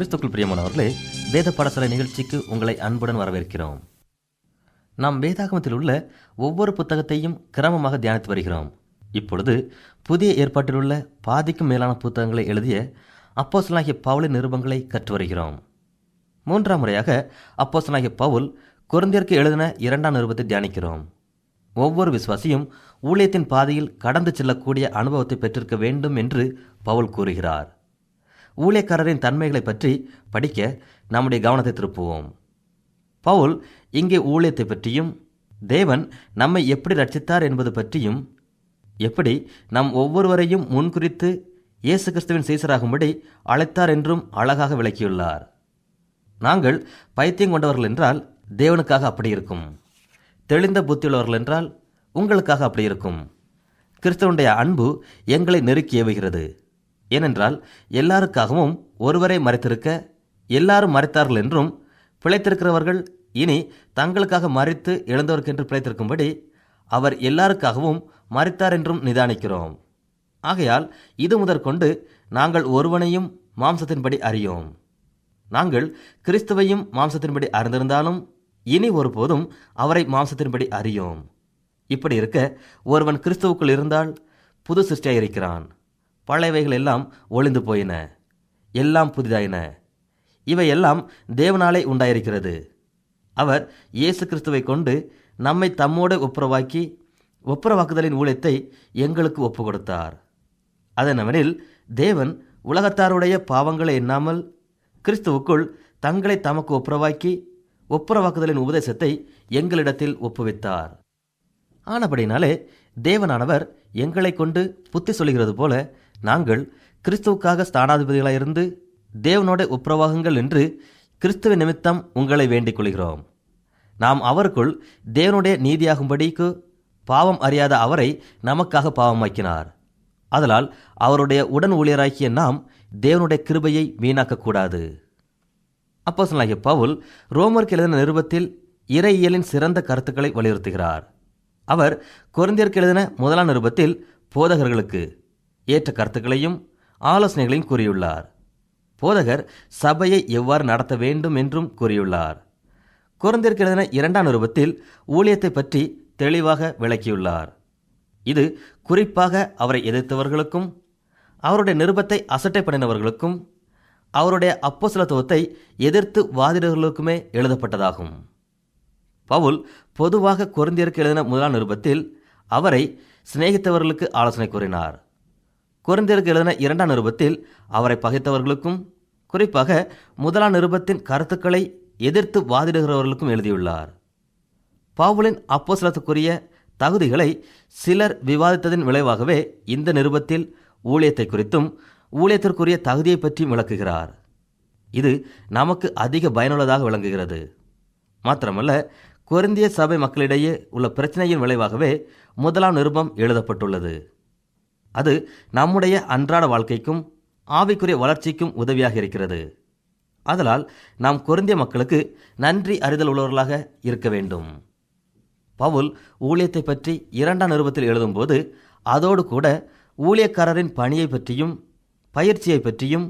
கிறிஸ்துக்குள் பிரியமானவர்களே வேத பாடசாலை நிகழ்ச்சிக்கு உங்களை அன்புடன் வரவேற்கிறோம். நாம் வேதாகமத்தில் உள்ள ஒவ்வொரு புத்தகத்தையும் கிரமமாக தியானித்து வருகிறோம். இப்பொழுது புதிய ஏற்பாட்டில் உள்ள பாதிக்கும் மேலான புத்தகங்களை எழுதிய அப்போசனாகிய பவுலின் நிருபங்களை கற்று வருகிறோம். மூன்றாம் முறையாக அப்போசனாகிய பவுல் கொரிந்தியருக்கு எழுதின இரண்டாம் நிருபத்தை தியானிக்கிறோம். ஒவ்வொரு விசுவாசியும் ஊழியத்தின் பாதையில் கடந்து செல்லக்கூடிய அனுபவத்தை பெற்றிருக்க வேண்டும் என்று பவுல் கூறுகிறார். ஊழியக்காரரின் தன்மைகளை பற்றி படிக்க நம்முடைய கவனத்தை திருப்புவோம். பவுல் இங்கே ஊழியத்தை பற்றியும் தேவன் நம்மை எப்படி ரட்சித்தார் என்பது பற்றியும் எப்படி நம் ஒவ்வொருவரையும் முன்குறித்து இயேசு கிறிஸ்துவின் சீசராகும்படி அழைத்தார் என்றும் அழகாக விளக்கியுள்ளார். நாங்கள் பைத்தியம் கொண்டவர்கள் என்றால் தேவனுக்காக அப்படி இருக்கும். தெளிந்த புத்தியுள்ளவர்கள் என்றால் உங்களுக்காக அப்படி இருக்கும். கிறிஸ்தவனுடைய அன்பு எங்களை நெருக்கி ஏவுகிறது ஏனென்றால் எல்லாருக்காகவும் ஒருவரை மறைத்திருக்க எல்லாரும் மறைத்தார்கள் என்றும் பிழைத்திருக்கிறவர்கள் இனி தங்களுக்காக மறித்து எழுந்தவர்க்கென்று பிழைத்திருக்கும்படி அவர் எல்லாருக்காகவும் மறித்தார் என்றும் நிதானிக்கிறோம். ஆகையால் இது முதற்கொண்டு நாங்கள் ஒருவனையும் மாம்சத்தின்படி அறியோம். நாங்கள் கிறிஸ்துவையும் மாம்சத்தின்படி அறிந்திருந்தாலும் இனி ஒருபோதும் அவரை மாம்சத்தின்படி அறியோம். இப்படி இருக்க ஒருவன் கிறிஸ்துவுக்குள் இருந்தால் புது சிருஷ்டியாக இருக்கிறான் பழையவைகள் எல்லாம் ஒளிந்து போயின. எல்லாம் புதிதாயின. இவையெல்லாம் தேவனாலே உண்டாயிருக்கிறது. அவர் இயேசு கிறிஸ்துவை கொண்டு நம்மை தம்மோடு ஒப்புரவாக்கி ஒப்புரவாக்குதலின் ஊழியத்தை எங்களுக்கு ஒப்பு கொடுத்தார் அதனவனில் தேவன் உலகத்தாருடைய பாவங்களை எண்ணாமல் கிறிஸ்துவுக்குள் தங்களை தமக்கு ஒப்புரவாக்கி ஒப்புரவாக்குதலின் உபதேசத்தை எங்களிடத்தில் ஒப்புவித்தார். ஆனபடினாலே தேவனானவர் எங்களை கொண்டு புத்தி சொல்லுகிறது போல நாங்கள் கிறிஸ்துவுக்காக ஸ்தானாதிபதிகளாயிருந்து தேவனோட உப்பிரவாகங்கள் என்று கிறிஸ்துவ நிமித்தம் உங்களை வேண்டிக் கொள்கிறோம் நாம் அவருக்குள் தேவனுடைய நீதியாகும்படிக்கு பாவம் அறியாத அவரை நமக்காக பாவமாக்கினார் அதனால் அவருடைய உடன் ஊழியராகிய நாம் தேவனுடைய கிருபையை வீணாக்கக்கூடாது. அப்போஸ்தலனாகிய பவுல் ரோமருக்கு எழுதின நிருபத்தில் இறையியலின் சிறந்த கருத்துக்களை வலியுறுத்துகிறார். அவர் கொரிந்தியருக்கு எழுதின முதலாம் நிருபத்தில் போதகர்களுக்கு ஏற்ற கருத்துக்களையும் ஆலோசனைகளையும் கூறியுள்ளார். போதகர் சபையை எவ்வாறு நடத்த வேண்டும் என்றும் கூறியுள்ளார். கொரிந்தியருக்கு எழுதின இரண்டாம் நிருபத்தில் ஊழியத்தை பற்றி தெளிவாக விளக்கியுள்ளார். இது குறிப்பாக அவரை எதிர்த்தவர்களுக்கும் அவருடைய நிருபத்தை அசட்டை பண்ணினவர்களுக்கும் அவருடைய அப்போசலத்துவத்தை எதிர்த்து வாதிடர்களுக்குமே எழுதப்பட்டதாகும். பவுல் பொதுவாக கொரிந்தியருக்கு எழுதின முதலாம் நிருபத்தில் அவரை சிநேகித்தவர்களுக்கு ஆலோசனை கூறினார். குறைந்திருக்கு எழுதின இரண்டாம் நிருபத்தில் அவரை பகைத்தவர்களுக்கும் குறிப்பாக முதலாம் நிருபத்தின் கருத்துக்களை எதிர்த்து வாதிடுகிறவர்களுக்கும் எழுதியுள்ளார். பவுலின் அப்போசலத்துக்குரிய தகுதிகளை சிலர் விவாதித்ததின் விளைவாகவே இந்த நிருபத்தில் ஊழியத்தை குறித்தும் ஊழியத்திற்குரிய தகுதியை பற்றியும் விளக்குகிறார். இது நமக்கு அதிக பயனுள்ளதாக விளங்குகிறது. மாத்திரமல்ல கொரிந்திய சபை மக்களிடையே உள்ள பிரச்சனையின் விளைவாகவே முதலாம் நிருபம் எழுதப்பட்டுள்ளது. அது நம்முடைய அன்றாட வாழ்க்கைக்கும் ஆவிக்குரிய வளர்ச்சிக்கும் உதவியாக இருக்கிறது. அதனால் நாம் குறைந்த மக்களுக்கு நன்றி அறிதல் உள்ளவர்களாக இருக்க வேண்டும். பவுல் ஊழியத்தை பற்றி இரண்டாம் நிருபத்தில் எழுதும்போது அதோடு கூட ஊழியக்காரரின் பணியை பற்றியும் பயிற்சியை பற்றியும்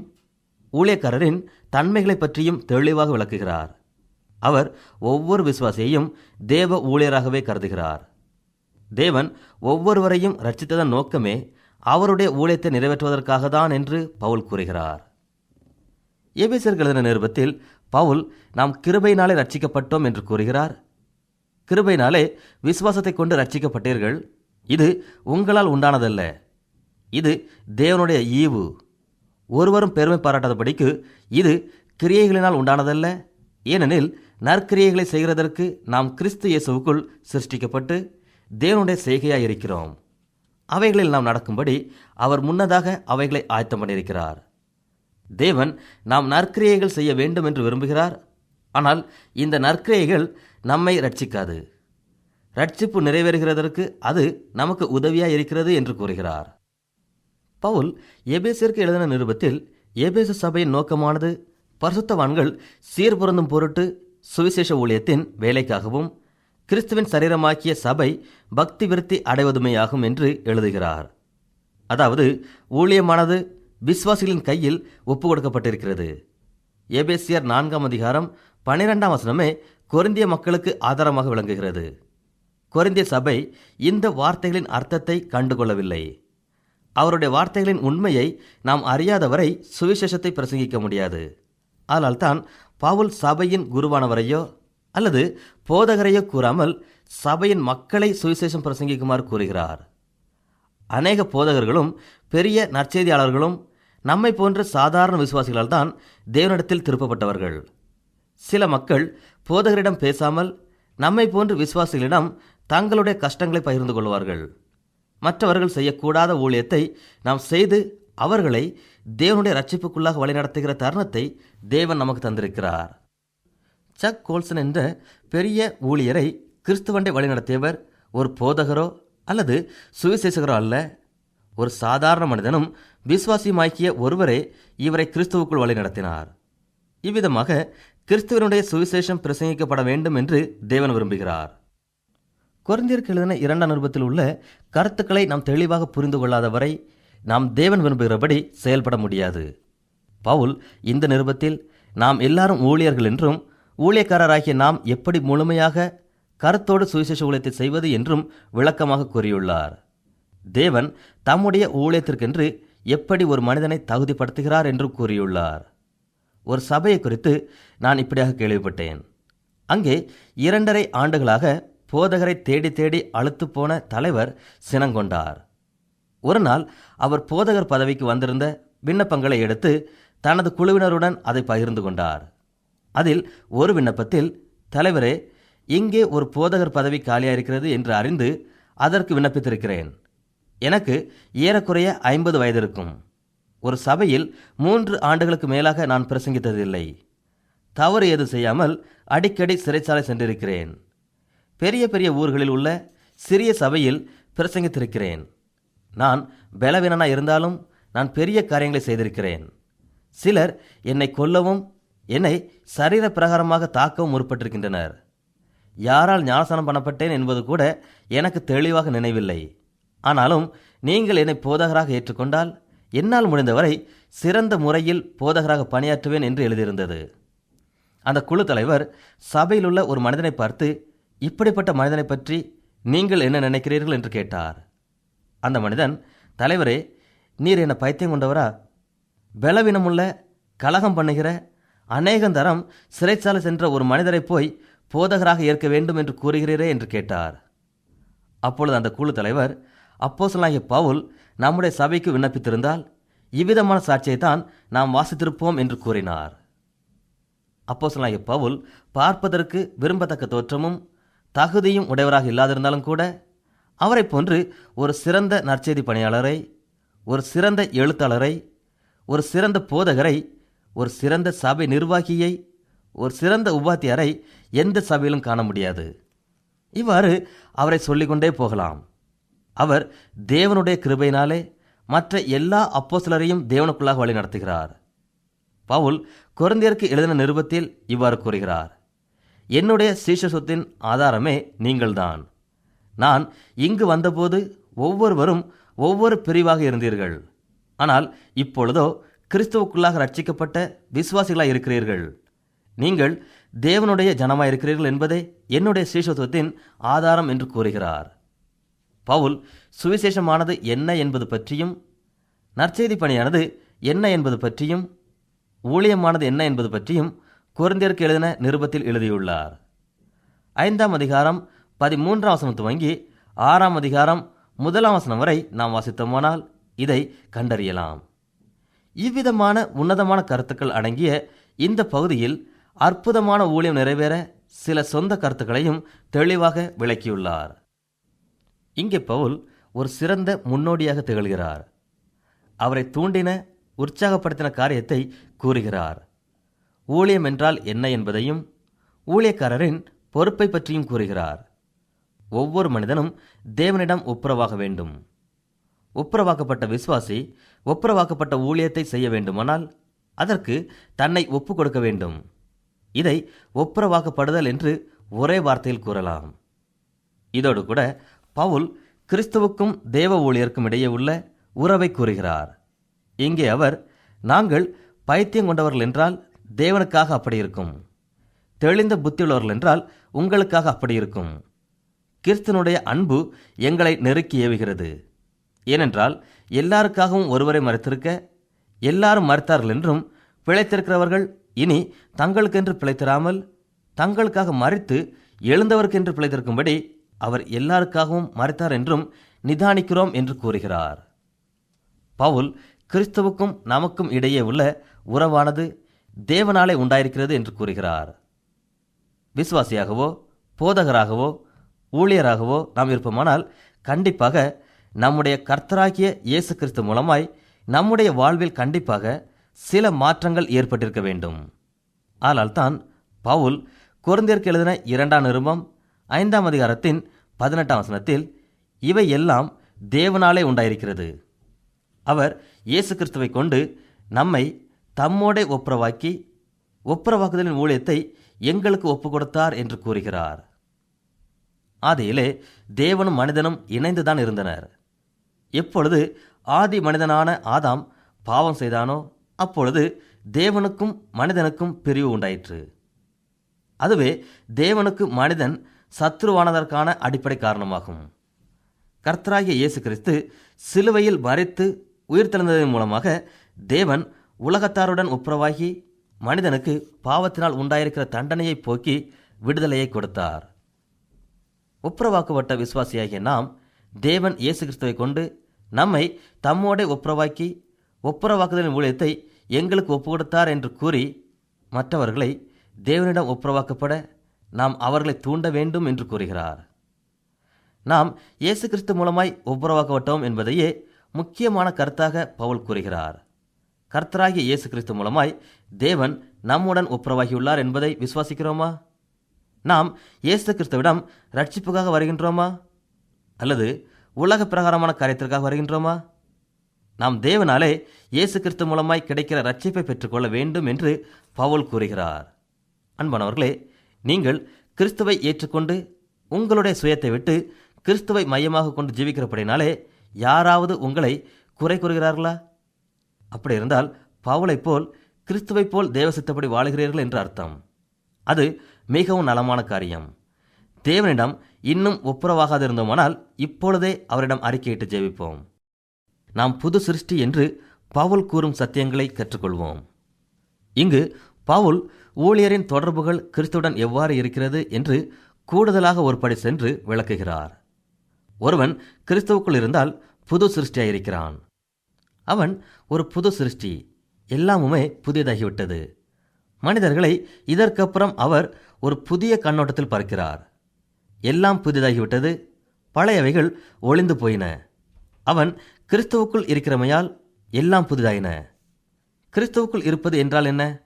ஊழியக்காரரின் தன்மைகளை பற்றியும் தெளிவாக விளக்குகிறார். அவர் ஒவ்வொரு விசுவாசியையும் தேவ ஊழியராகவே கருதுகிறார். தேவன் ஒவ்வொருவரையும் ரட்சித்ததன் நோக்கமே அவருடைய ஊழியத்தை நிறைவேற்றுவதற்காக தான் என்று பவுல் கூறுகிறார். எபேசியர்கள் என நிருபத்தில் பவுல் நாம் கிருபையினாலே ரட்சிக்கப்பட்டோம் என்று கூறுகிறார். கிருபையினாலே விசுவாசத்தை கொண்டு ரட்சிக்கப்பட்டீர்கள் இது உங்களால் உண்டானதல்ல. இது தேவனுடைய ஈவு. ஒருவரும் பெருமை பாராட்டாதபடிக்கு இது கிரியைகளினால் உண்டானதல்ல. ஏனெனில் நற்கிரியைகளை செய்கிறதற்கு நாம் கிறிஸ்து இயேசுவுக்குள் சிருஷ்டிக்கப்பட்டு தேவனுடைய செய்கையாக இருக்கிறோம். அவைகளில் நாம் நடக்கும்படி அவர் முன்னதாக அவைகளை ஆயத்தம் பண்ணியிருக்கிறார். தேவன் நாம் நற்கிரியைகள் செய்ய வேண்டும் என்று விரும்புகிறார். ஆனால் இந்த நற்கிரியைகள் நம்மை ரட்சிக்காது ரட்சிப்பு நிறைவேறுகிறதற்கு அது நமக்கு உதவியாக இருக்கிறது என்று கூறுகிறார். பவுல் எபேசிற்கு எழுதின நிருபத்தில் எபேச சபையின் நோக்கமானது பரிசுத்தவான்கள் சீர்பொருந்தும் பொருட்டு சுவிசேஷ ஊழியத்தின் வேலைக்காகவும் கிறிஸ்துவின் சரீரமாக்கிய சபை பக்தி விருத்தி அடைவதுமையாகும் என்று எழுதுகிறார். அதாவது ஊழியமானது விஸ்வாசிகளின் கையில் ஒப்பு கொடுக்கப்பட்டிருக்கிறது ஏபேசியர் நான்காம் அதிகாரம் பன்னிரெண்டாம் வசனமே கொரிந்திய மக்களுக்கு ஆதாரமாக விளங்குகிறது. கொரிந்திய சபை இந்த வார்த்தைகளின் அர்த்தத்தை கண்டுகொள்ளவில்லை. அவருடைய வார்த்தைகளின் உண்மையை நாம் அறியாதவரை சுவிசேஷத்தை பிரசங்கிக்க முடியாது. அதனால்தான் பவுல் சபையின் குருவானவரையோ அல்லது போதகரையோ கூறாமல் சபையின் மக்களை சுவிசேஷம் பிரசங்கிக்குமாறு கூறுகிறார். அநேக போதகர்களும் பெரிய நற்செய்தியாளர்களும் நம்மை போன்ற சாதாரண விசுவாசிகளால் தான் தேவனிடத்தில் திருப்பப்பட்டவர்கள். சில மக்கள் போதகரிடம் பேசாமல் நம்மை போன்ற விசுவாசிகளிடம் தங்களுடைய கஷ்டங்களை பகிர்ந்து கொள்வார்கள். மற்றவர்கள் செய்யக்கூடாத ஊழியத்தை நாம் செய்து அவர்களை தேவனுடைய ரட்சிப்புக்குள்ளாக வழிநடத்துகிற தருணத்தை தேவன் நமக்கு தந்திருக்கிறார். சக் கோல்சன் என்ற பெரிய ஊழியரை கிறிஸ்துவண்டை வழிநடத்தியவர் ஒரு போதகரோ அல்லது சுவிசேஷகரோ அல்ல. ஒரு சாதாரண மனிதனும் விசுவாசியுமாக்கிய ஒருவரே இவரை கிறிஸ்துவுக்குள் வழிநடத்தினார். இவ்விதமாக கிறிஸ்துவனுடைய சுவிசேஷம் பிரசங்கிக்கப்பட வேண்டும் என்று தேவன் விரும்புகிறார். கொரிந்தியருக்கு எழுதின இரண்டாம் நிருபத்தில் உள்ள கருத்துக்களை நாம் தெளிவாக புரிந்து கொள்ளாத வரை நாம் தேவன் விரும்புகிறபடி செயல்பட முடியாது. பவுல் இந்த நிருபத்தில் நாம் எல்லாரும் ஊழியர்கள் என்றும் ஊழியக்காரராகிய நாம் எப்படி முழுமையாக கருத்தோடு சுவிசேஷ ஊழியத்தை செய்வது என்றும் விளக்கமாக கூறியுள்ளார். தேவன் தம்முடைய ஊழியத்திற்கென்று எப்படி ஒரு மனிதனை தகுதிப்படுத்துகிறார் என்றும் கூறியுள்ளார். ஒரு சபையை குறித்து நான் இப்படியாக கேள்விப்பட்டேன். அங்கே இரண்டரை ஆண்டுகளாக போதகரை தேடி தேடி அழுத்து போன தலைவர் சினங்கொண்டார். ஒரு நாள் அவர் போதகர் பதவிக்கு வந்திருந்த விண்ணப்பங்களை எடுத்து தனது குழுவினருடன் அதை பகிர்ந்து கொண்டார். அதில் ஒரு விண்ணப்பத்தில் தலைவரே இங்கே ஒரு போதகர் பதவி காலியாயிருக்கிறது என்று அறிந்து அதற்கு விண்ணப்பித்திருக்கிறேன். எனக்கு ஏறக்குறைய ஐம்பது வயது இருக்கும் ஒரு சபையில் மூன்று ஆண்டுகளுக்கு மேலாக நான் பிரசங்கித்ததில்லை. தவறு ஏது செய்யாமல் அடிக்கடி சிறைச்சாலை சென்றிருக்கிறேன். பெரிய பெரிய ஊர்களில் உள்ள சிறிய சபையில் பிரசங்கித்திருக்கிறேன். நான் பலவீனனாக இருந்தாலும் நான் பெரிய காரியங்களை செய்திருக்கிறேன். சிலர் என்னை கொல்லவும் என்னை சரீர பிரகாரமாக தாக்கவும் முற்பட்டிருக்கின்றனர். யாரால் ஞானசனம் பண்ணப்பட்டேன் என்பது கூட எனக்கு தெளிவாக நினைவில்லை. ஆனாலும் நீங்கள் என்னை போதகராக ஏற்றுக்கொண்டால் என்னால் முடிந்தவரை சிறந்த முறையில் போதகராக பணியாற்றுவேன் என்று எழுதியிருந்தது. அந்த குழு தலைவர் சபையில் உள்ள ஒரு மனிதனை பார்த்து இப்படிப்பட்ட மனிதனை பற்றி நீங்கள் என்ன நினைக்கிறீர்கள்? என்று கேட்டார். அந்த மனிதன் தலைவரே நீர் என்ன பைத்தியம் கொண்டவரா? பலவீனமுள்ள கலகம் பண்ணுகிற அநேகந்தரம் சிறைச்சாலை சென்ற ஒரு மனிதரை போய் போதகராக ஏற்க வேண்டும் என்று கூறுகிறீரே என்று கேட்டார். அப்பொழுது அந்த குழு தலைவர் அப்போசலாகிய பவுல் நம்முடைய சபைக்கு விண்ணப்பித்திருந்தால் இவ்விதமான சாட்சியை தான் நாம் வாசித்திருப்போம் என்று கூறினார். அப்போசலாகிய பவுல் பார்ப்பதற்கு விரும்பத்தக்க தோற்றமும் தகுதியும் உடையவராக இல்லாதிருந்தாலும் கூட அவரைப் போன்று ஒரு சிறந்த நற்செய்தி பணியாளரை ஒரு சிறந்த எழுத்தாளரை ஒரு சிறந்த போதகரை ஒரு சிறந்த சபை நிர்வாகியை ஒரு சிறந்த உபாத்தியாரை எந்த சபையிலும் காண முடியாது. இவ்வாறு அவரை சொல்லிக்கொண்டே போகலாம். அவர் தேவனுடைய கிருபையினாலே மற்ற எல்லா அப்போசலரையும் தேவனுக்குள்ளாக வழி நடத்துகிறார். பவுல் குழந்தையருக்கு எழுதின நிருபத்தில் இவ்வாறு கூறுகிறார் என்னுடைய சீஷ சொத்தின் ஆதாரமே நீங்கள்தான். நான் இங்கு வந்தபோது ஒவ்வொருவரும் ஒவ்வொரு பிரிவாக இருந்தீர்கள். ஆனால் இப்பொழுதோ கிறிஸ்துவுக்குள்ளாக ரட்சிக்கப்பட்ட விசுவாசிகளாக இருக்கிறீர்கள். நீங்கள் தேவனுடைய ஜனமாய் இருக்கிறீர்கள் என்பதே என்னுடைய சீஷத்துவத்தின் ஆதாரம் என்று கூறுகிறார். பவுல் சுவிசேஷமானது என்ன என்பது பற்றியும் நற்செய்தி பணியானது என்ன என்பது பற்றியும் ஊழியமானது என்ன என்பது பற்றியும் குறைந்தியருக்கு எழுதின நிருபத்தில் எழுதியுள்ளார். ஐந்தாம் அதிகாரம் பதிமூன்றாம் வசனம் துவங்கி ஆறாம் அதிகாரம் முதலாம் வசனம் வரை நாம் வாசித்தோமானால் இதை கண்டறியலாம். இவ்விதமான உன்னதமான கருத்துக்கள் அடங்கிய இந்த பகுதியில் அற்புதமான ஊழியம் நிறைவேற சில சொந்த கருத்துக்களையும் தெளிவாக விளக்கியுள்ளார். இங்கே பவுல் ஒரு சிறந்த முன்னோடியாக திகழ்கிறார். அவரை தூண்டின உற்சாகப்படுத்தின காரியத்தை கூறுகிறார். ஊழியம் என்றால் என்ன என்பதையும் ஊழியக்காரரின் பொறுப்பை பற்றியும் கூறுகிறார். ஒவ்வொரு மனிதனும் தேவனிடம் ஒப்புரவாக வேண்டும். ஒப்புரவாக்கப்பட்ட விசுவாசி ஒப்புரவாக்கப்பட்ட ஊழியத்தை செய்ய வேண்டுமானால் அதற்கு தன்னை ஒப்பு கொடுக்க வேண்டும். இதை ஒப்புரவாக்கப்படுதல் என்று ஒரே வார்த்தையில் கூறலாம். இதோடு கூட பவுல் கிறிஸ்துவுக்கும் தேவ ஊழியருக்கும் இடையே உள்ள உறவை கூறுகிறார். இங்கே அவர் நாங்கள் பைத்தியம் கொண்டவர்கள் என்றால் தேவனுக்காக அப்படி இருக்கும். தெளிந்த புத்தியுள்ளவர்கள் என்றால் உங்களுக்காக அப்படி இருக்கும். கிறிஸ்தனுடைய அன்பு எங்களை நெருக்கி ஏவுகிறது. ஏனென்றால் எல்லாருக்காகவும் ஒருவரை மறைத்திருக்க எல்லாரும் மறுத்தார்கள் என்றும் பிழைத்திருக்கிறவர்கள் இனி தங்களுக்கென்று பிழைத்திராமல் தங்களுக்காக மறித்து எழுந்தவருக்கென்று பிழைத்திருக்கும்படி அவர் எல்லாருக்காகவும் மறைத்தார் என்றும் நிதானிக்கிறோம் என்று கூறுகிறார். பவுல் கிறிஸ்துவுக்கும் நமக்கும் இடையே உள்ள உறவானது தேவனாலே உண்டாயிருக்கிறது என்று கூறுகிறார். விசுவாசியாகவோ போதகராகவோ ஊழியராகவோ நாம் இருப்போமானால் கண்டிப்பாக நம்முடைய கர்த்தராகிய இயேசு கிறிஸ்து மூலமாய் நம்முடைய வாழ்வில் கண்டிப்பாக சில மாற்றங்கள் ஏற்பட்டிருக்க வேண்டும். ஆனால் தான் பவுல் குருந்தியருக்கு எழுதின இரண்டாம் நிருபம் ஐந்தாம் அதிகாரத்தின் பதினெட்டாம் வசனத்தில் இவை எல்லாம் தேவனாலே உண்டாயிருக்கிறது. அவர் இயேசு கிறிஸ்துவை கொண்டு நம்மை தம்மோடே ஒப்புரவாக்கி ஒப்புரவாக்குதலின் ஊழியத்தை எங்களுக்கு ஒப்பு கொடுத்தார் என்று கூறுகிறார். ஆதையிலே தேவனும் மனிதனும் இணைந்துதான் இருந்தனர். எப்பொழுது ஆதி மனிதனான ஆதாம் பாவம் செய்தானோ அப்பொழுது தேவனுக்கும் மனிதனுக்கும் பிரிவு உண்டாயிற்று. அதுவே தேவனுக்கு மனிதன் சத்ருவானதற்கான அடிப்படை காரணமாகும். கர்த்தராகிய இயேசு கிறிஸ்து சிலுவையில் மறித்து உயிர்த்தெழுந்ததன் மூலமாக தேவன் உலகத்தாருடன் ஒப்புரவாகி மனிதனுக்கு பாவத்தினால் உண்டாயிருக்கிற தண்டனையை போக்கி விடுதலையை கொடுத்தார். ஒப்புரவாக்கப்பட்ட விசுவாசியாகிய நாம் தேவன் இயேசு கிறிஸ்துவை கொண்டு நம்மை தம்மோடே ஒப்புரவாக்கி ஒப்புரவாக்குதலின் ஊழியத்தை எங்களுக்கு ஒப்பு கொடுத்தார் என்று கூறி மற்றவர்களை தேவனிடம் ஒப்புரவாக்கப்பட நாம் அவர்களை தூண்ட வேண்டும் என்று கூறுகிறார். நாம் இயேசு கிறிஸ்து மூலமாய் ஒப்புரவாக்கப்பட்டோம் என்பதையே முக்கியமான கருத்தாக பவுல் கூறுகிறார். கர்த்தராகிய இயேசு கிறிஸ்து மூலமாய் தேவன் நம்முடன் ஒப்புரவாகியுள்ளார் என்பதை விசுவாசிக்கிறோமா? நாம் இயேசு கிறிஸ்துவிடம் ரட்சிப்புக்காக வருகின்றோமா? அல்லது உலக பிரகாரமான காரியத்திற்காக வருகின்றோமா? நாம் தேவனாலே இயேசு கிறிஸ்து மூலமாய் கிடைக்கிற ரட்சிப்பை பெற்றுக்கொள்ள வேண்டும் என்று பவுல் கூறுகிறார். அன்பானவர்களே நீங்கள் கிறிஸ்துவை ஏற்றுக்கொண்டு உங்களுடைய சுயத்தை விட்டு கிறிஸ்துவை மையமாக கொண்டு ஜீவிக்கிறபடினாலே யாராவது உங்களை குறை கூறுகிறார்களா? அப்படி இருந்தால் பவுலைப் போல் கிறிஸ்துவைப் போல் தேவசித்தபடி வாழுகிறீர்கள் என்று அர்த்தம். அது மிகவும் நலமான காரியம். தேவனிடம் இன்னும் ஒப்புரவாகாதிருந்தோமானால் இப்பொழுதே அவரிடம் அறிக்கையிட்டு ஜெபிப்போம். நாம் புது சிருஷ்டி என்று பவுல் கூறும் சத்தியங்களை கற்றுக்கொள்வோம். இங்கு பவுல் ஊழியரின் தொடர்புகள் கிறிஸ்துடன் எவ்வாறு இருக்கிறது என்று கூடுதலாக ஒரு படி சென்று விளக்குகிறார். ஒருவன் கிறிஸ்துவுக்குள் இருந்தால் புது சிருஷ்டியாயிருக்கிறான் அவன் ஒரு புது சிருஷ்டி எல்லாமுமே புதியதாகிவிட்டது. மனிதர்களை இதற்கப்புறம் அவர் ஒரு புதிய கண்ணோட்டத்தில் பார்க்கிறார் எல்லாம் புதிதாகிவிட்டது. பழையவைகள் ஒளிந்து போயின. அவன் கிறிஸ்துவுக்குள் இருக்கிறமையால் எல்லாம் புதிதாயின. கிறிஸ்துவுக்குள் இருப்பது என்றால் என்ன?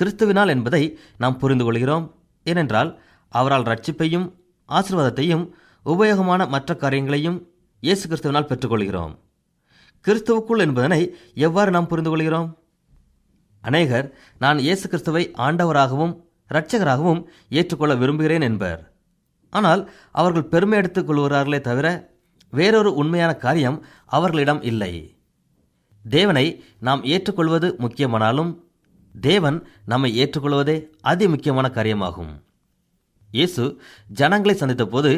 கிறிஸ்துவினால் என்பதை நாம் புரிந்து கொள்கிறோம். ஏனென்றால் அவரால் ரட்சிப்பையும் ஆசீர்வாதத்தையும் உபயோகமான மற்ற காரியங்களையும் இயேசு கிறிஸ்துவினால் பெற்றுக்கொள்கிறோம். கிறிஸ்துவுக்குள் என்பதனை எவ்வாறு நாம் புரிந்து கொள்கிறோம்? அநேகர் நான் இயேசு கிறிஸ்துவை ஆண்டவராகவும் இரட்சகராகவும் ஏற்றுக்கொள்ள விரும்புகிறேன் என்பர். ஆனால் அவர்கள் பெருமை எடுத்துக் கொள்கிறார்களே தவிர வேறொரு உண்மையான காரியம் அவர்களிடம் இல்லை. தேவனை நாம் ஏற்றுக்கொள்வது முக்கியமானாலும் தேவன் நம்மை ஏற்றுக்கொள்வதே அதி முக்கியமான காரியமாகும். இயேசு ஜனங்களை சந்தித்தபோது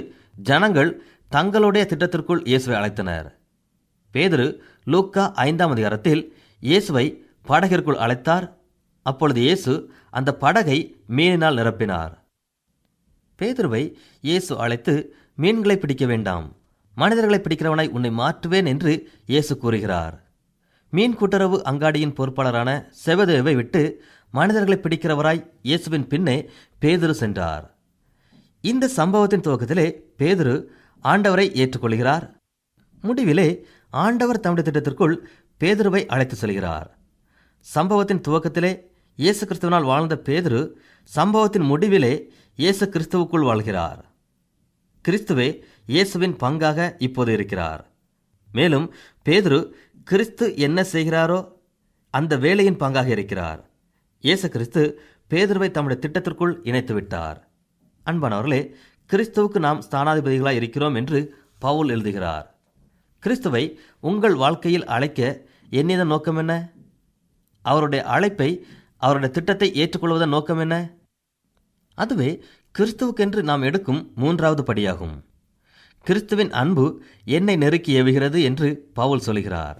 ஜனங்கள் தங்களுடைய திட்டத்திற்குள் இயேசுவை அழைத்தனர். பேதுரு லூக்கா ஐந்தாம் அதிகாரத்தில் இயேசுவை படகிற்குள் அழைத்தார். அப்பொழுது இயேசு அந்த படகை மீனினால் நிரப்பினார். பேதுருவை இயேசு அழைத்து மீன்களை பிடிக்க வேண்டாம். மனிதர்களை பிடிக்கிறவனை உன்னை மாற்றுவேன் என்று இயேசு கூறுகிறார். மீன் கூட்டுறவு அங்காடியின் பொறுப்பாளரான செவதேவை விட்டு மனிதர்களை பிடிக்கிறவராய் இயேசுவின் பின்னே பேதுரு சென்றார். இந்த சம்பவத்தின் துவக்கத்திலே பேதுரு ஆண்டவரை ஏற்றுக்கொள்கிறார். முடிவிலே ஆண்டவர் தம்முடைய திட்டத்திற்குள் பேதுருவை அழைத்து செல்கிறார். சம்பவத்தின் துவக்கத்திலே இயேசு கிறிஸ்துவனால் வாழ்ந்த பேதுரு சம்பவத்தின் முடிவிலே இயேசு கிறிஸ்துவுக்குள் வாழ்கிறார். கிறிஸ்துவே இயேசுவின் பங்காக இப்போது இருக்கிறார். மேலும் பேதுரு கிறிஸ்து என்ன செய்கிறாரோ அந்த வேலையின் பங்காக இருக்கிறார். இயேசு கிறிஸ்து பேதுருவை தம்முடைய திட்டத்திற்குள் இணைத்து விட்டார். அன்பானவர்களே கிறிஸ்துவுக்கு நாம் ஸ்தானாதிபதிகளாக இருக்கிறோம் என்று பவுல் எழுதுகிறார். கிறிஸ்துவை உங்கள் வாழ்க்கையில் அழைக்க எண்ணியதன் நோக்கம் என்ன அவருடைய அழைப்பை அவருடைய திட்டத்தை ஏற்றுக்கொள்வதன் நோக்கம் என்ன அதுவே கிறிஸ்துவுக்கென்று நாம் எடுக்கும் மூன்றாவது படியாகும். கிறிஸ்துவின் அன்பு என்னை நெருக்கி எவுகிறது என்று பவுல் சொல்கிறார்.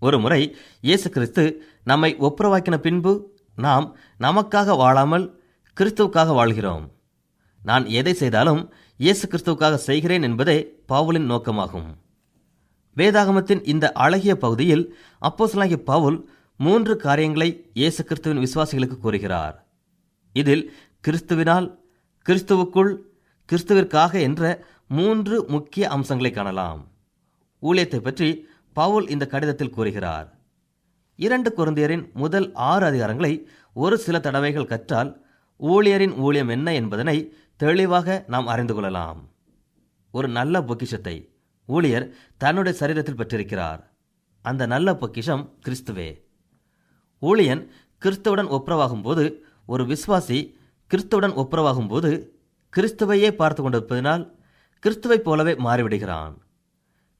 ஒரு முறை இயேசு கிறிஸ்து நம்மை ஒப்புரவாக்கின பின்பு நாம் நமக்காக வாழாமல் கிறிஸ்துவுக்காக வாழ்கிறோம். நான் எதை செய்தாலும் இயேசு கிறிஸ்துவுக்காக செய்கிறேன் என்பதே பவுலின் நோக்கமாகும். வேதாகமத்தின் இந்த அழகிய பகுதியில் அப்போசலாகிய பவுல் மூன்று காரியங்களை இயேசு கிறிஸ்துவின் விசுவாசிகளுக்கு கூறுகிறார். இதில் கிறிஸ்துவினால் கிறிஸ்துவுக்குள் கிறிஸ்துவிற்காக என்ற மூன்று முக்கிய அம்சங்களை காணலாம். ஊழியத்தை பற்றி பவுல் இந்த கடிதத்தில் கூறுகிறார். இரண்டு குருந்தியரின் முதல் ஆறு அதிகாரங்களை ஒரு சில தடவைகள் கற்றால் ஊழியரின் ஊழியம் என்ன என்பதனை தெளிவாக நாம் அறிந்து கொள்ளலாம். ஒரு நல்ல பொக்கிஷத்தை ஊழியர் தன்னுடைய சரீரத்தில் பெற்றிருக்கிறார். அந்த நல்ல பொக்கிஷம் கிறிஸ்துவே. ஊழியன் கிறிஸ்துவுடன் ஒப்புரவாகும் போது ஒரு விசுவாசி கிறிஸ்துவுடன் ஒப்புரவாகும் போது கிறிஸ்துவையே பார்த்து கொண்டிருப்பதனால் கிறிஸ்துவைப் போலவே மாறிவிடுகிறான்.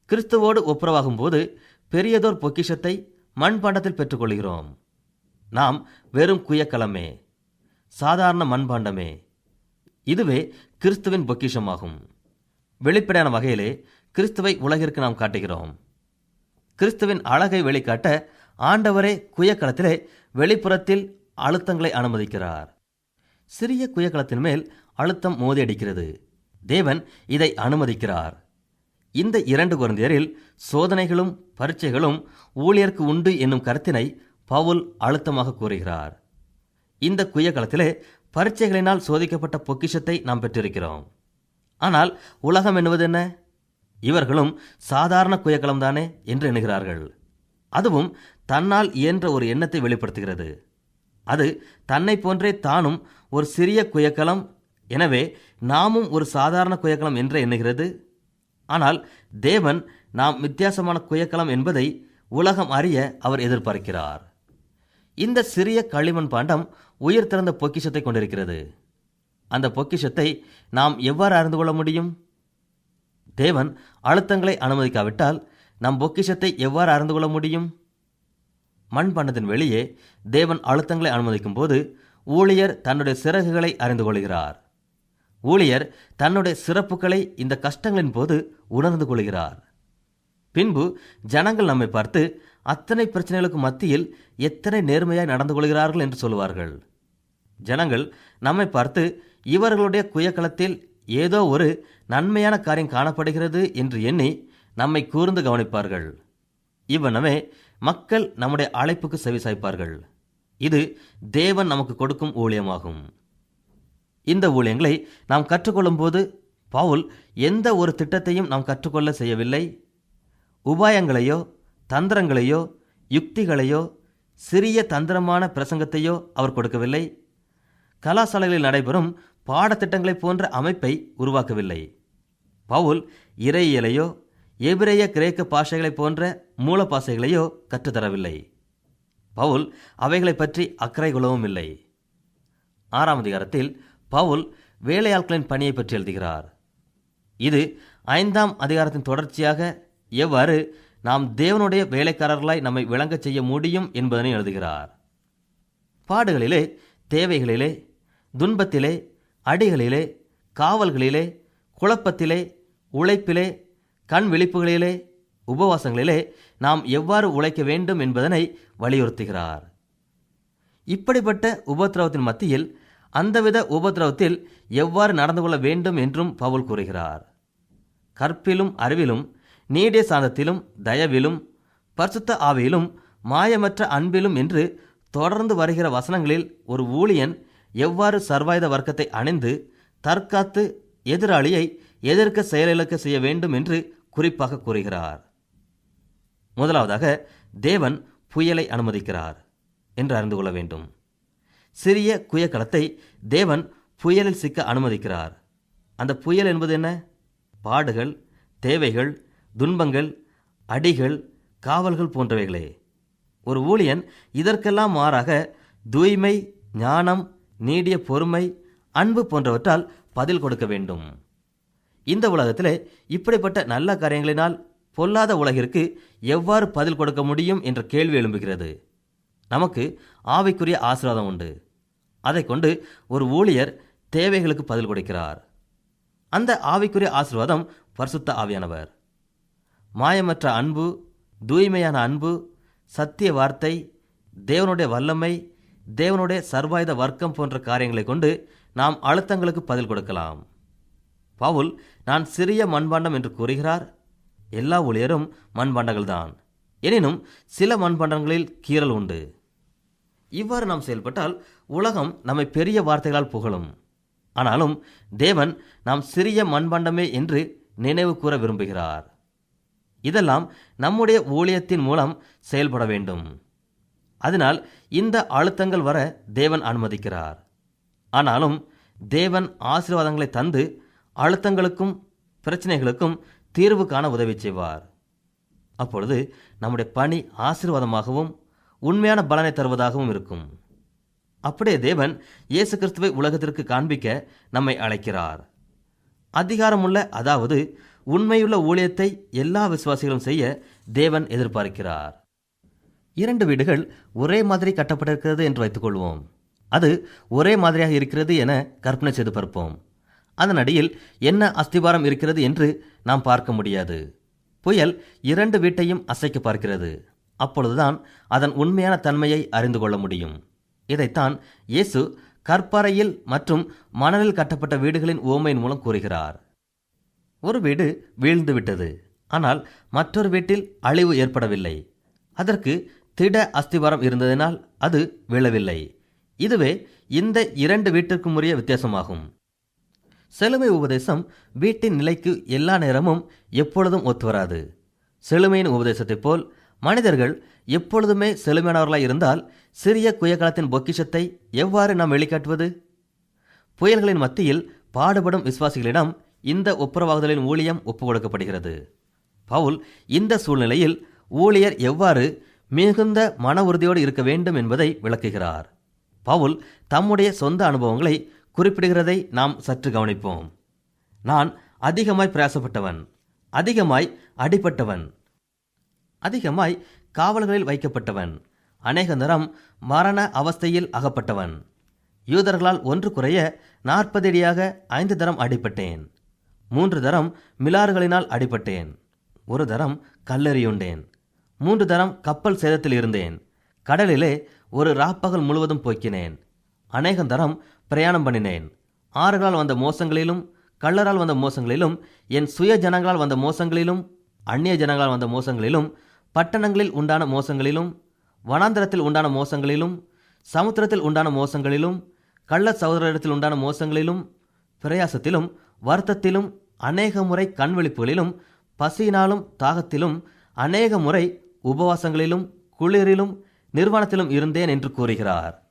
கிறிஸ்துவோடு ஒப்புரவாகும் போது பெரியதோர் பொக்கிஷத்தை மண்பாண்டத்தில் பெற்றுக்கொள்கிறோம். நாம் வெறும் குயக்கலமே சாதாரண மண்பாண்டமே. இதுவே கிறிஸ்துவின் பொக்கிஷமாகும். வெளிப்படையான வகையிலே கிறிஸ்துவை உலகிற்கு நாம் காட்டுகிறோம். கிறிஸ்துவின் அழகை வெளிக்காட்ட ஆண்டவரே குயக்களத்திலே வெளிப்புறத்தில் அழுத்தங்களை அனுமதிக்கிறார். சிறிய குயக்களத்தின் மேல் அழுத்தம் மோதி அடிக்கிறது தேவன் இதை அனுமதிக்கிறார். இந்த இரண்டு குழந்தையரில் சோதனைகளும் பரீட்சைகளும் ஊழியருக்கு உண்டு என்னும் கருத்தினை பவுல் அழுத்தமாக கூறுகிறார். இந்த குயக்களத்திலே பரீட்சைகளினால் சோதிக்கப்பட்ட பொக்கிஷத்தை நாம் பெற்றிருக்கிறோம். ஆனால் உலகம் என்னவது என்ன இவர்களும் சாதாரண குயக்களம்தானே என்று எண்ணுகிறார்கள். அதுவும் தன்னால் இயன்ற ஒரு எண்ணத்தை வெளிப்படுத்துகிறது. அது தன்னை போன்றே தானும் ஒரு சிறிய குயக்கலம். எனவே நாமும் ஒரு சாதாரண குயக்கலம் என்று எண்ணுகிறது. ஆனால் தேவன் நாம் வித்தியாசமான குயக்கலம் என்பதை உலகம் அறிய அவர் எதிர்பார்க்கிறார். இந்த சிறிய களிமண் பாண்டம் உயிர் திறந்த பொக்கிஷத்தை கொண்டிருக்கிறது. அந்த பொக்கிஷத்தை நாம் எவ்வாறு அறிந்து கொள்ள முடியும்? தேவன் அழுத்தங்களை அனுமதிக்காவிட்டால் நம் பொக்கிஷத்தை எவ்வாறு அறிந்து கொள்ள முடியும்? மண்பாண்டத்தின் வெளியே தேவன் அழுத்தங்களை அனுமதிக்கும் போது ஊழியர் தன்னுடைய சிறகுகளை அறிந்து கொள்கிறார். ஊழியர் தன்னுடைய சிறப்புகளை இந்த கஷ்டங்களின் போது உணர்ந்து கொள்கிறார். பின்பு ஜனங்கள் நம்மை பார்த்து அத்தனை பிரச்சனைகளுக்கு மத்தியில் எத்தனை நேர்மையாய் நடந்து கொள்கிறார்கள் என்று சொல்லுவார்கள். ஜனங்கள் நம்மை பார்த்து இவர்களுடைய குயக்களத்தில் ஏதோ ஒரு நன்மையான காரியம் காணப்படுகிறது என்று எண்ணி நம்மை கூர்ந்து கவனிப்பார்கள். இவ்வனமே மக்கள் நம்முடைய அழைப்புக்கு செவிசாய்ப்பார்கள். இது தேவன் நமக்கு கொடுக்கும் ஊழியமாகும். இந்த ஊழியங்களை நாம் கற்றுக்கொள்ளும்போது பவுல் எந்த ஒரு திட்டத்தையும் நாம் கற்றுக்கொள்ள செய்யவில்லை. உபாயங்களையோ தந்திரங்களையோ யுக்திகளையோ சிறிய தந்திரமான பிரசங்கத்தையோ அவர் கொடுக்கவில்லை. கலாசாலைகளில் நடைபெறும் பாடத்திட்டங்களைப் போன்ற அமைப்பை உருவாக்கவில்லை. பவுல் இறையியலையோ எபிரேய கிரேக்க பாஷைகளைப் போன்ற மூல பாஷைகளையோ கற்றுத்தரவில்லை. பவுல் அவைகளைப் பற்றி அக்கறை கொள்ளவும் இல்லை. ஆறாம் அதிகாரத்தில் பவுல் வேலையாட்களின் பணியை பற்றி எழுதுகிறார். இது ஐந்தாம் அதிகாரத்தின் தொடர்ச்சியாக எவ்வாறு நாம் தேவனுடைய வேலைக்காரர்களாய் நம்மை விளங்கச் செய்ய முடியும் என்பதனை எழுதுகிறார். பாடுகளிலே தேவைகளிலே துன்பத்திலே அடிகளிலே காவல்களிலே குழப்பத்திலே உழைப்பிலே கண் விழிப்புகளிலே உபவாசங்களிலே நாம் எவ்வாறு உழைக்க வேண்டும் என்பதனை வலியுறுத்துகிறார். இப்படிப்பட்ட உபத்திரவத்தின் மத்தியில் அந்தவித உபத்திரவத்தில் எவ்வாறு நடந்து கொள்ள வேண்டும் என்றும் பவுல் கூறுகிறார். கற்பிலும் அறிவிலும் நீடிய சாந்தத்திலும் தயவிலும் பரிசுத்த ஆவியிலும் மாயமற்ற அன்பிலும் என்று தொடர்ந்து வருகிற வசனங்களில் ஒரு ஊழியன் எவ்வாறு சர்வாயுத வர்க்கத்தை அணிந்து தற்காத்து எதிராளியை எதிர்க்க செயலிழக்க செய்ய வேண்டும் என்று குறிப்பாக கூறுகிறார். முதலாவதாக தேவன் புயலை அனுமதிக்கிறார் என்று அறிந்து கொள்ள வேண்டும். சிறிய குயக்கலத்தை தேவன் புயலில் சிக்க அனுமதிக்கிறார். அந்த புயல் என்பது என்ன? பாடுகள் தேவைகள் துன்பங்கள் அடிகள் காவல்கள் போன்றவைகளே. ஒரு ஊழியன் இதற்கெல்லாம் மாறாக தூய்மை ஞானம் நீடிய பொறுமை அன்பு போன்றவற்றால் பதில் கொடுக்க வேண்டும். இந்த உலகத்திலே இப்படிப்பட்ட நல்ல காரியங்களினால் பொல்லாத உலகிற்கு எவ்வாறு பதில் கொடுக்க முடியும் என்ற கேள்வி எழும்புகிறது. நமக்கு ஆவிக்குரிய ஆசீர்வாதம் உண்டு. அதை கொண்டு ஒரு ஊழியர் தேவைகளுக்கு பதில் கொடுக்கிறார். அந்த ஆவிக்குரிய ஆசீர்வாதம் பரிசுத்த ஆவியானவர். மாயமற்ற அன்பு தூய்மையான அன்பு சத்திய வார்த்தை தேவனுடைய வல்லமை தேவனுடைய சர்வாயுத வர்க்கம் போன்ற காரியங்களை கொண்டு நாம் அழுத்தங்களுக்கு பதில் கொடுக்கலாம். பவுல் நான் சிறிய மண்பாண்டம் என்று கூறுகிறார். எல்லா ஊழியரும் மண்பாண்டங்கள்தான். எனினும் சில மண்பாண்டங்களில் கீறல் உண்டு. இவ்வாறு நாம் செயல்பட்டால் உலகம் நம்மை பெரிய வார்த்தைகளால் புகழும். ஆனாலும் தேவன் நாம் சிறிய மண்பாண்டமே என்று நினைவு கூற விரும்புகிறார். இதெல்லாம் நம்முடைய ஊழியத்தின் மூலம் செயல்பட வேண்டும். அதனால் இந்த அழுத்தங்கள் வர தேவன் அனுமதிக்கிறார். ஆனாலும் தேவன் ஆசீர்வாதங்களை தந்து அழுத்தங்களுக்கும் பிரச்சனைகளுக்கும் தீர்வு காண உதவி செய்வார். அப்பொழுது நம்முடைய பணி ஆசீர்வாதமாகவும் உண்மையான பலனை தருவதாகவும் இருக்கும். அப்படியே தேவன் இயேசு கிறிஸ்துவை உலகத்திற்கு காண்பிக்க நம்மை அழைக்கிறார். அதிகாரமுள்ள அதாவது உண்மையுள்ள ஊழியத்தை எல்லா விசுவாசிகளும் செய்ய தேவன் எதிர்பார்க்கிறார். இரண்டு வீடுகள் ஒரே மாதிரி கட்டப்பட்டிருக்கிறது என்று வைத்துக்கொள்வோம். அது ஒரே மாதிரியாக இருக்கிறது என கற்பனை செய்து பார்ப்போம். அதன் அடியில் என்ன அஸ்திபாரம் இருக்கிறது என்று நாம் பார்க்க முடியாது. புயல் இரண்டு வீட்டையும் அசைக்க பார்க்கிறது. அப்பொழுதுதான் அதன் உண்மையான தன்மையை அறிந்து கொள்ள முடியும். இதைத்தான் இயேசு கற்பாறையில் மற்றும் மணலில் கட்டப்பட்ட வீடுகளின் ஓமையின் மூலம் கூறுகிறார். ஒரு வீடு வீழ்ந்து விட்டது. ஆனால் மற்றொரு வீட்டில் அழிவு ஏற்படவில்லை. அதற்கு திட அஸ்திவாரம் இருந்ததினால் அது விழவில்லை. இதுவே இந்த இரண்டு வீட்டிற்கும் உரிய வித்தியாசமாகும். செழுமை உபதேசம் வீட்டின் நிலைக்கு எல்லா நேரமும் எப்பொழுதும் ஒத்துவராது. செழுமையின் உபதேசத்தைப் போல் மனிதர்கள் எப்பொழுதுமே செழுமையானவர்களாய் இருந்தால் சிறிய குயகாலத்தின் பொக்கிஷத்தை எவ்வாறு நாம் வெளிக்காட்டுவது? புயல்களின் மத்தியில் பாடுபடும் விசுவாசிகளிடம் இந்த ஒப்புரவாகுதலின் ஊழியம் ஒப்புக் கொடுக்கப்படுகிறது பவுல் இந்த சூழ்நிலையில் ஊழியர் எவ்வாறு மிகுந்த மன உறுதியோடு இருக்க வேண்டும் என்பதை விளக்குகிறார். பவுல் தம்முடைய சொந்த அனுபவங்களை குறிப்பிடுகிறதை நாம் சற்று கவனிப்போம். நான் அதிகமாய் பிரயாசப்பட்டவன் அதிகமாய் அடிபட்டவன் அதிகமாய் காவல்களில் வைக்கப்பட்டவன் அநேக தரம் மரண அவஸ்தையில் அகப்பட்டவன் யூதர்களால் ஒன்று குறைய நாற்பது அடியாக ஐந்து தரம் அடிபட்டேன் மூன்று தரம் மிலாறுகளினால் அடிபட்டேன் ஒரு தரம் கல்லெறியுண்டேன் மூன்று தரம் கப்பல் சேதத்தில் இருந்தேன் கடலிலே ஒரு ராப்பகல் முழுவதும் போக்கினேன் அநேகம் தரம் பிரயாணம் பண்ணினேன். ஆறுகளால் வந்த மோசங்களிலும் கள்ளரால் வந்த மோசங்களிலும் என் சுய ஜனங்களால் வந்த மோசங்களிலும் அந்நிய ஜனங்களால் வந்த மோசங்களிலும் பட்டணங்களில் உண்டான மோசங்களிலும் வனாந்தரத்தில் உண்டான மோசங்களிலும் சமுத்திரத்தில் உண்டான மோசங்களிலும் கள்ள சகோதரத்தில் உண்டான மோசங்களிலும் பிரயாசத்திலும் வருத்தத்திலும் அநேக முறை கண்விழிப்புகளிலும் பசியினாலும் தாகத்திலும் அநேக முறை உபவாசங்களிலும் குளிரிலும் நிர்வாணத்திலும் இருந்தேன் என்று கூறுகிறார்.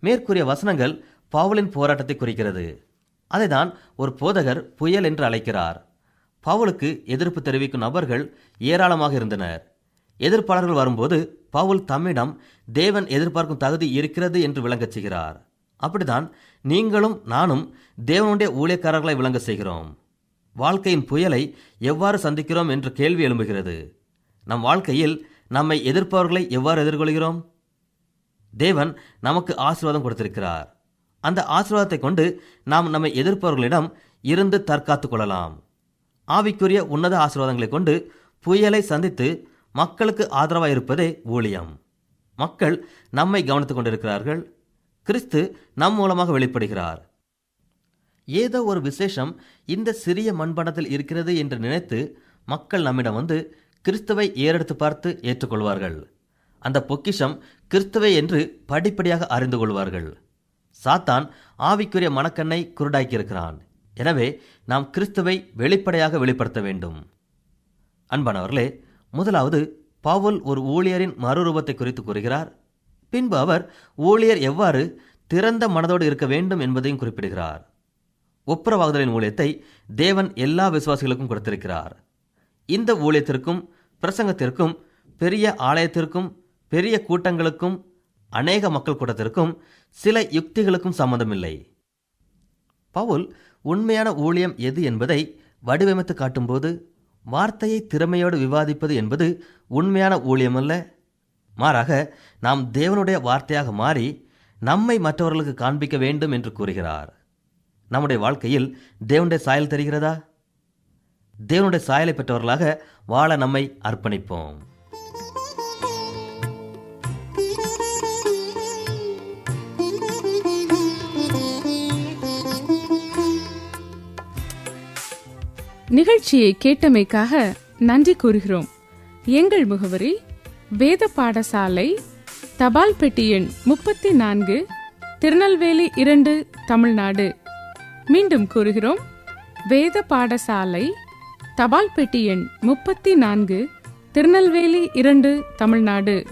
மேற்கூறிய வசனங்கள் பவுலின் போராட்டத்தை குறிக்கிறது. அதைதான் ஒரு போதகர் புயல் என்று அழைக்கிறார். பவுலுக்கு எதிர்ப்பு தெரிவிக்கும் நபர்கள் ஏராளமாக இருந்தனர். எதிர்ப்பாளர்கள் வரும்போது பவுல் தம்மிடம் தேவன் எதிர்பார்க்கும் தகுதி இருக்கிறது என்று விளங்கச் செய்கிறார். அப்படிதான் நீங்களும் நானும் தேவனுடைய ஊழியக்காரர்களை விளங்க செய்கிறோம். வாழ்க்கையின் புயலை எவ்வாறு சந்திக்கிறோம் என்ற கேள்வி எழும்புகிறது. நம் வாழ்க்கையில் நம்மை எதிர்ப்பவர்களை எவ்வாறு எதிர்கொள்கிறோம்? தேவன் நமக்கு ஆசீர்வாதம் கொடுத்திருக்கிறார். அந்த ஆசீர்வாதத்தை கொண்டு நாம் நம்மை எதிர்ப்பவர்களிடம் இருந்து தற்காத்துக் கொள்ளலாம். ஆவிக்குரிய உன்னத ஆசீர்வாதங்களை கொண்டு புயலை சந்தித்து மக்களுக்கு ஆதரவாக இருப்பதே ஊழியம். மக்கள் நம்மை கவனித்துக் கொண்டிருக்கிறார்கள். கிறிஸ்து நம் மூலமாக வெளிப்படுகிறார். ஏதோ ஒரு விசேஷம் இந்த சிறிய மண்பாண்டத்தில் இருக்கிறது என்று நினைத்து மக்கள் நம்மிடம் வந்து கிறிஸ்துவை ஏறெடுத்து பார்த்து ஏற்றுக்கொள்வார்கள். அந்த பொக்கிஷம் கிறிஸ்துவை என்று படிப்படியாக அறிந்து கொள்வார்கள். சாத்தான் ஆவிக்குரிய மனக்கண்ணை குருடாக்கியிருக்கிறான். எனவே நாம் கிறிஸ்துவை வெளிப்படையாக வெளிப்படுத்த வேண்டும். அன்பானவர்களே முதலாவது பவுல் ஒரு ஊழியரின் மறுரூபத்தை குறித்து கூறுகிறார். பின்பு அவர் ஊழியர் எவ்வாறு திறந்த மனதோடு இருக்க வேண்டும் என்பதையும் குறிப்பிடுகிறார். ஒப்புரவாகுதலின் ஊழியத்தை தேவன் எல்லா விசுவாசிகளுக்கும் கொடுத்திருக்கிறார். இந்த ஊழியத்திற்கும் பிரசங்கத்திற்கும் பெரிய ஆலயத்திற்கும் பெரிய கூட்டங்களுக்கும் அநேக மக்கள் கூட்டத்திற்கும் சில யுக்திகளுக்கும் சம்பந்தமில்லை. பவுல் உண்மையான ஊழியம் எது என்பதை வடிவமைத்து காட்டும்போது வார்த்தையை திறமையோடு விவாதிப்பது என்பது உண்மையான ஊழியமல்ல. மாறாக நாம் தேவனுடைய வார்த்தையாக மாறி நம்மை மற்றவர்களுக்கு காண்பிக்க வேண்டும் என்று கூறுகிறார். நம்முடைய வாழ்க்கையில் தேவனுடைய சாயல் தெரிகிறதா? தேவனுடைய சாயலை பெற்றவர்களாக வாழ நம்மை அர்ப்பணிப்போம். நிகழ்ச்சியை கேட்டமைக்காக நன்றி கூறுகிறோம். எங்கள் முகவரி வேத பாடசாலை தபால் பெட்டி எண் முப்பத்தி நான்கு திருநெல்வேலி இரண்டு தமிழ்நாடு. மீண்டும் கூறுகிறோம் வேத பாடசாலை தபால் பெட்டி எண் முப்பத்தி நான்கு திருநெல்வேலி இரண்டு தமிழ்நாடு.